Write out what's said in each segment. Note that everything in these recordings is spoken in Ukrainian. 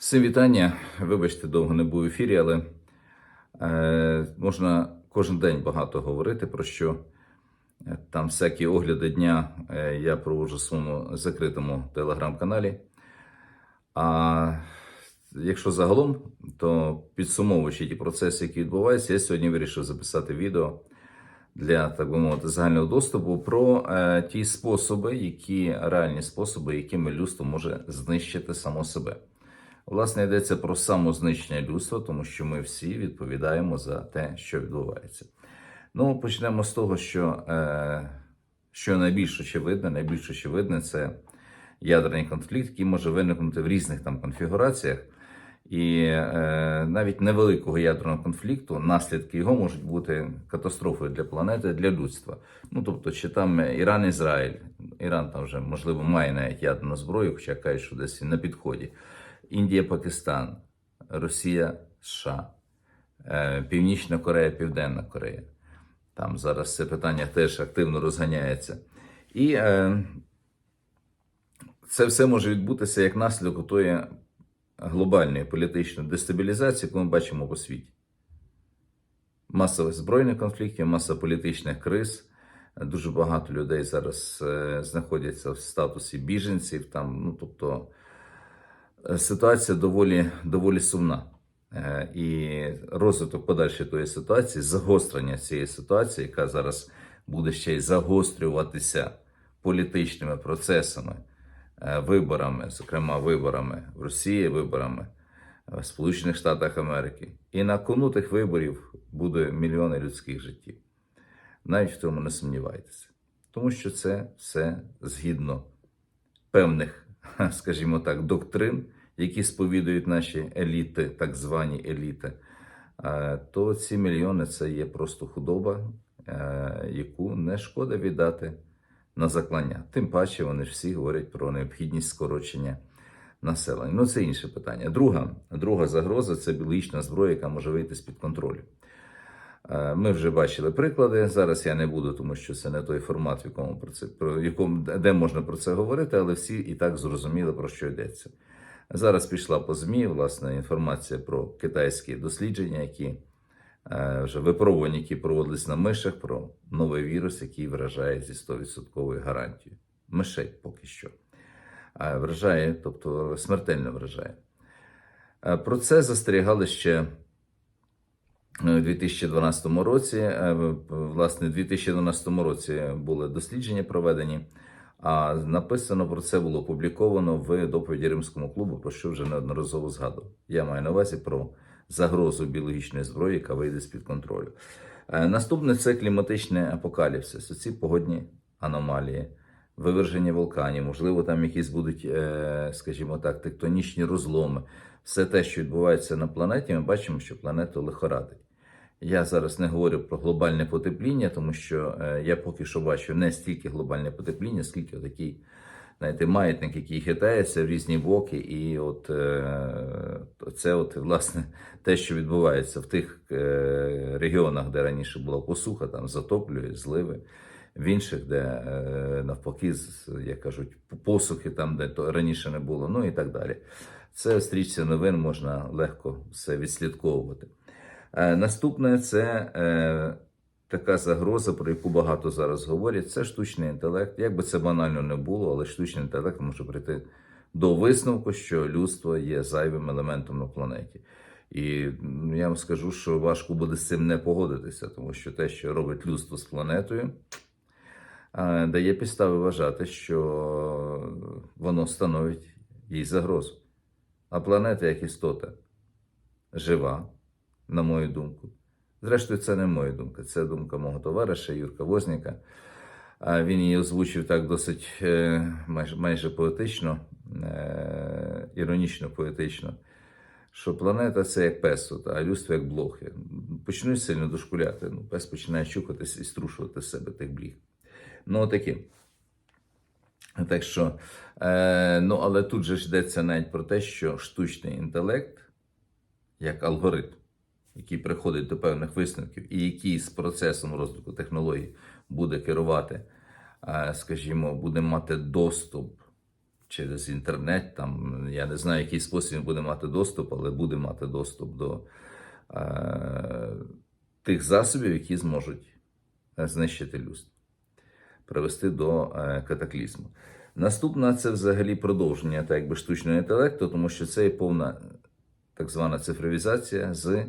Всім вітання. Вибачте, довго не був в ефірі, але е, можна кожен день багато говорити про що. Е, Там всякі огляди дня е, я проводжу в своєму закритому телеграм-каналі. А якщо загалом, то підсумовуючи ті процеси, які відбуваються, я сьогодні вирішив записати відео для, так би мовити, загального доступу про е, ті способи, які реальні способи, якими людство може знищити само себе. Власне, йдеться про самознищення людства, тому що ми всі відповідаємо за те, що відбувається. Ну, почнемо з того, що, е, що найбільш очевидне, найбільш очевидне це ядерний конфлікт, який може виникнути в різних там конфігураціях. І е, навіть невеликого ядерного конфлікту, наслідки його можуть бути катастрофою для планети, для людства. Ну тобто, чи там Іран, Ізраїль, Іран там вже можливо має навіть ядерну зброю, хоча кажуть, що десь на підході. Індія, Пакистан, Росія, США, е, Північна Корея, Південна Корея. Там зараз це питання теж активно розганяється. І е, це все може відбутися як наслідок тої глобальної політичної дестабілізації, яку ми бачимо по світі. Маса збройних конфліктів, маса політичних криз. Дуже багато людей зараз е, знаходяться в статусі біженців. Там, ну, тобто, ситуація доволі, доволі сумна. Е, І розвиток подальшої тої ситуації, загострення цієї ситуації, яка зараз буде ще й загострюватися політичними процесами, е, виборами, зокрема виборами в Росії, виборами в Сполучених Штатах Америки. І на кону тих виборів буде мільйони людських життів. Навіть в цьому не сумнівайтеся. Тому що це все згідно певних, скажімо так, доктрин, які сповідують наші еліти, так звані еліти, е, то ці мільйони це є просто худоба, е, яку не шкода віддати на заклання. Тим паче вони ж всі говорять про необхідність скорочення населення. Ну, це інше питання. Друга, друга загроза це біологічна зброя, яка може вийти з-під контролю. Е, Ми вже бачили приклади. Зараз я не буду, тому що це не той формат, в якому про це про якому де можна про це говорити, але всі і так зрозуміли про що йдеться. Зараз пішла по змі власне інформація про китайські дослідження, які е, вже випробування, які проводились на мишах, про новий вірус, який вражає зі 100% гарантією. Мишей поки що. А вражає, тобто смертельно вражає. Е, Про це застерігали ще у 2012 році. Е, Власне, у 2012 році були дослідження проведені, а написано про це було опубліковано в доповіді Римському клубу, про що вже неодноразово згадував. Я маю на увазі про загрозу біологічної зброї, яка вийде з-під контролю. Е, Наступне це кліматичний апокаліпсис, оці погодні аномалії, виверження вулканів, можливо, там якісь будуть, е, скажімо так, тектонічні розломи. Все те, що відбувається на планеті, ми бачимо, що планету лихорадить. Я зараз не говорю про глобальне потепління, тому що е, я поки що бачу не стільки глобальне потепління, скільки такий, знаєте, маятник, який хитається в різні боки. І от е, це, от, власне, те, що відбувається в тих е, регіонах, де раніше була посуха, там затоплює, зливи. В інших, де е, навпаки, як кажуть, посухи, там, де то раніше не було, ну і так далі. Це в стрічці новин можна легко все відслідковувати. Е, Наступне це е, така загроза, про яку багато зараз говорять. Це штучний інтелект. Як би це банально не було, але штучний інтелект може прийти до висновку, що людство є зайвим елементом на планеті. І я вам скажу, що важко буде з цим не погодитися, тому що те, що робить людство з планетою, дає підстави вважати, що воно становить їй загрозу. А планета як істота жива, на мою думку. Зрештою, це не моя думка, це думка мого товариша Юрка Возніка. Він її озвучив так досить е, майже, майже поетично, е, іронічно поетично, що планета це як пес, а людство як блохи. Почнуть сильно дошкуляти, ну, пес починає чухатись і струшувати з себе тих бліг. Ну, отакі. Так що, е, ну, але тут же ж йдеться навіть про те, що штучний інтелект, як алгоритм, який приходить до певних висновків, і який з процесом розвитку технологій буде керувати, е, скажімо, буде мати доступ через інтернет. Там, я не знаю, який спосіб він буде мати доступ, але буде мати доступ до е, тих засобів, які зможуть е, знищити людство, привести до е, катаклізму. Наступна це взагалі продовження так якби штучного інтелекту, тому що це є повна так звана цифровізація з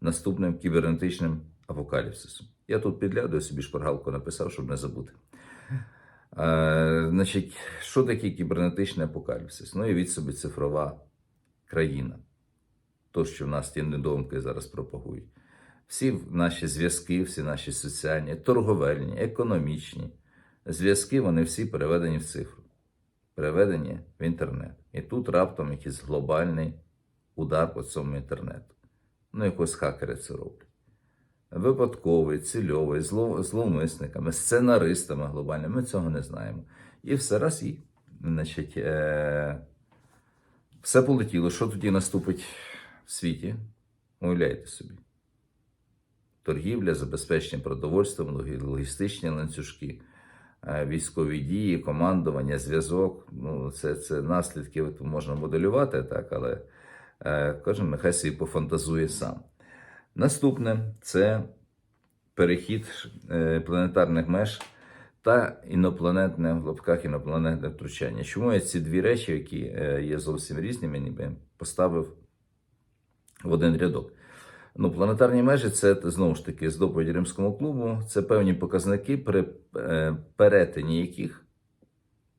наступним кібернетичним апокаліпсисом. Я тут підглядаю собі шпаргалку написав, щоб не забути. Е, значить, що таке кібернетичний апокаліпсис? Ну і від собі цифрова країна. То, що в нас ті недомки зараз пропагують. Всі наші зв'язки, всі наші соціальні, торговельні, економічні зв'язки, вони всі переведені в цифру, переведені в інтернет. І тут раптом якийсь глобальний удар по цьому інтернету. Ну, якось хакери це роблять. Випадковий, цільовий, зло, зловмисниками, сценаристами глобальними, ми цього не знаємо. І все раз і, значить, е- все полетіло. Що тоді наступить в світі? Уявляєте собі. Торгівля, забезпечення продовольством, логістичні ланцюжки, військові дії, командування, зв'язок. Ну, це, це наслідки можна моделювати, так, але е, кожен нехай собі пофантазує сам. Наступне це перехід е, планетарних меж та інопланетне в лапках інопланетне втручання. Чому я ці дві речі, які е, є зовсім різними, ніби поставив в один рядок? Ну, планетарні межі це знову ж таки з доповіді Римському клубу. Це певні показники, при е, перетині яких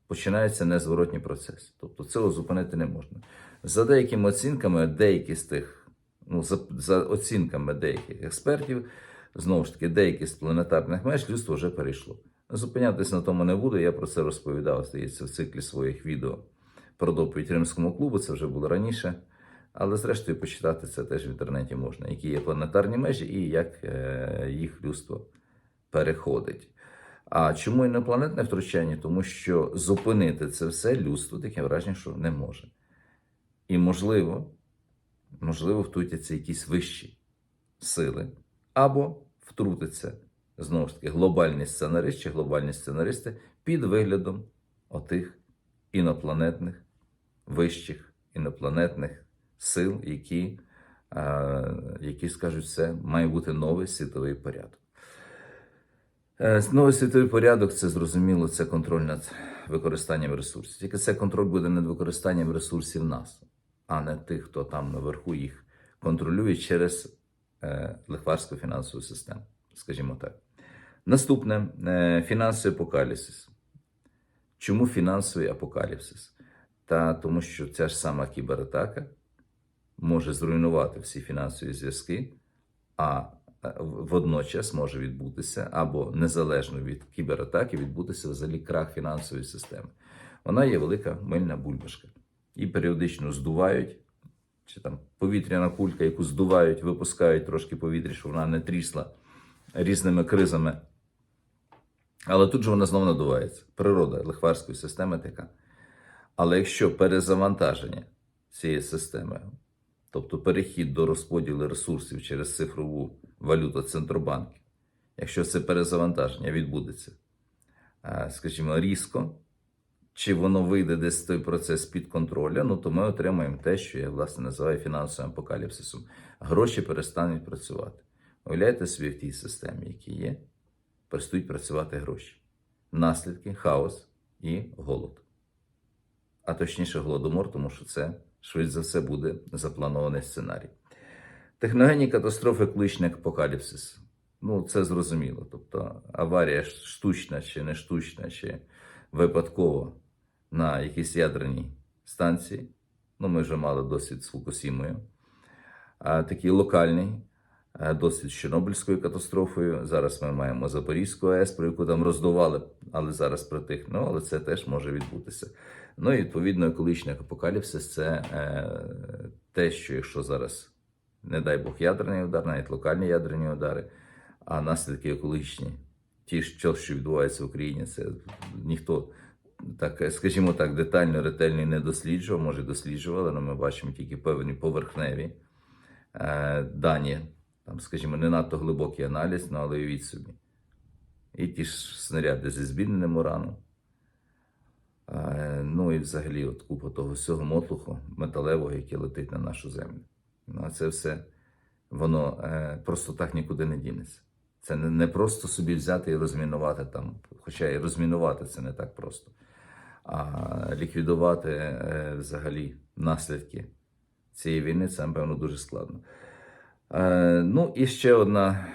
починається незворотній процес. Тобто цього зупинити не можна. За деякими оцінками, деякі з тих, ну, за, за оцінками деяких експертів, знову ж таки, деякі з планетарних меж людство вже перейшло. Зупинятись на тому не буду. Я про це розповідав, здається, в циклі своїх відео про доповідь Римському клубу. Це вже було раніше. Але зрештою почитати це теж в інтернеті можна, які є планетарні межі і як е, їх людство переходить. А чому інопланетне втручання? Тому що зупинити це все людство таке враження, що не може. І можливо, можливо, втрутяться якісь вищі сили, або втрутиться знову ж таки глобальний сценарист чи глобальні сценаристи під виглядом отих інопланетних, вищих інопланетних сил, які, які скажуть, це має бути новий світовий порядок. Е, Новий світовий порядок це зрозуміло, це контроль над використанням ресурсів. Тільки це контроль буде над використанням ресурсів нас, а не тих, хто там наверху їх контролює через е, лихварську фінансову систему, скажімо так. Наступне е, фінансовий апокаліпсис. Чому фінансовий апокаліпсис? Та тому, що ця ж сама кібератака може зруйнувати всі фінансові зв'язки, а е, водночас може відбутися або незалежно від кібератаки відбутися взагалі крах фінансової системи. Вона є велика мильна бульбашка. Її періодично здувають, чи там повітряна кулька, яку здувають, випускають трошки повітря, щоб вона не трісла різними кризами. Але тут же вона знову надувається. Природа лихварської системи така. Але якщо перезавантаження цієї системи, тобто перехід до розподілу ресурсів через цифрову валюту центробанків, якщо це перезавантаження відбудеться, скажімо, різко, чи воно вийде десь той процес під контроля, ну то ми отримаємо те, що я власне називаю фінансовим апокаліпсисом. Гроші перестануть працювати. Уявляєте собі в тій системі, які є, перестають працювати гроші. Наслідки, хаос і голод. А точніше, голодомор, тому що це швидше за все буде запланований сценарій. Техногенні катастрофи кличний апокаліпсис. Ну, це зрозуміло. Тобто аварія штучна чи не штучна, чи випадково на якійсь ядерній станції. Ну, ми вже мали досвід з Фукусімою. А такий локальний досвід з Чорнобильською катастрофою. Зараз ми маємо Запорізьку АЕС, про яку там роздували, але зараз притихне. Ну, але це теж може відбутися. Ну і відповідно екологічний апокаліпсис це е, те, що якщо зараз, не дай Бог, ядерний удар, навіть локальні ядерні удари, а наслідки екологічні, ті, що, що відбувається в Україні, це ніхто так, скажімо так, детально, ретельно не досліджував, може досліджували, але ми бачимо тільки певні поверхневі е, дані, там, скажімо, не надто глибокий аналіз, ну, але уявіть собі. І ті ж снаряди зі збільненим ураном. Е, Ну і взагалі, от купа того всього мотлуху металевого, яке летить на нашу землю. Ну, а це все воно е, просто так нікуди не дінеться. Це не, просто собі взяти і розмінувати там, хоча і розмінувати це не так просто, а ліквідувати е, взагалі наслідки цієї війни це, напевно, дуже складно. Ну і ще одна,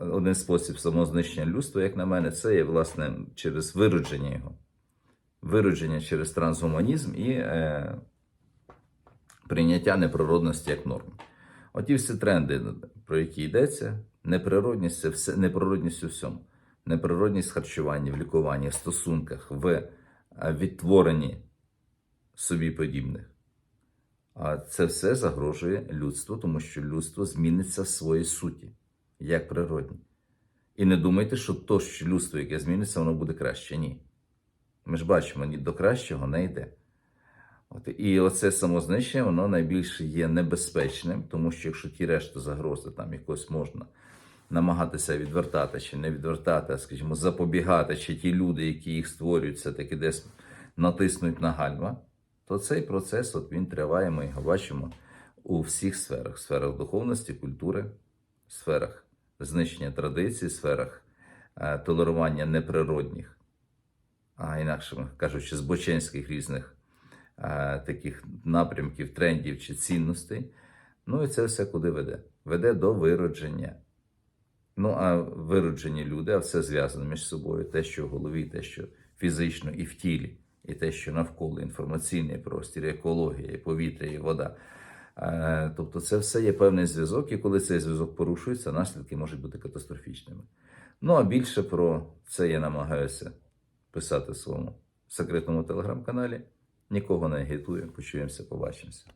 один спосіб самознищення людства, як на мене, це є власне через виродження його. Виродження через трансгуманізм і е, прийняття неприродності як норми. Оті всі тренди, про які йдеться, неприродність це все, неприродність у всьому. Неприродність в харчуванні, в лікуванні, в стосунках, в е, відтворенні собі подібних. А це все загрожує людству, тому що людство зміниться в своїй суті, як природні. І не думайте, що то, що людство, яке зміниться, воно буде краще. Ні. Ми ж бачимо, ні до кращого не йде. От, і оце самознищення, воно найбільше є небезпечним, тому що якщо ті решти загрози там якось можна намагатися відвертати чи не відвертати, а скажімо, запобігати, чи ті люди, які їх створюють, все-таки десь натиснуть на гальма, то цей процес от він триває, ми його бачимо у всіх сферах: сферах духовності, культури, сферах знищення традицій, сферах е, толерування неприродних, а інакше кажучи, збоченських різних е, таких напрямків, трендів чи цінностей. Ну і це все куди веде? Веде до виродження. Ну, а вироджені люди, а все зв'язано між собою, те, що в голові, те, що фізично і в тілі, і те, що навколо інформаційний простір, екологія, і повітря, і вода. Тобто, це все є певний зв'язок, і коли цей зв'язок порушується, наслідки можуть бути катастрофічними. Ну а більше про це я намагаюся писати своєму секретному телеграм-каналі. Нікого не агітую. Почуємося, побачимося.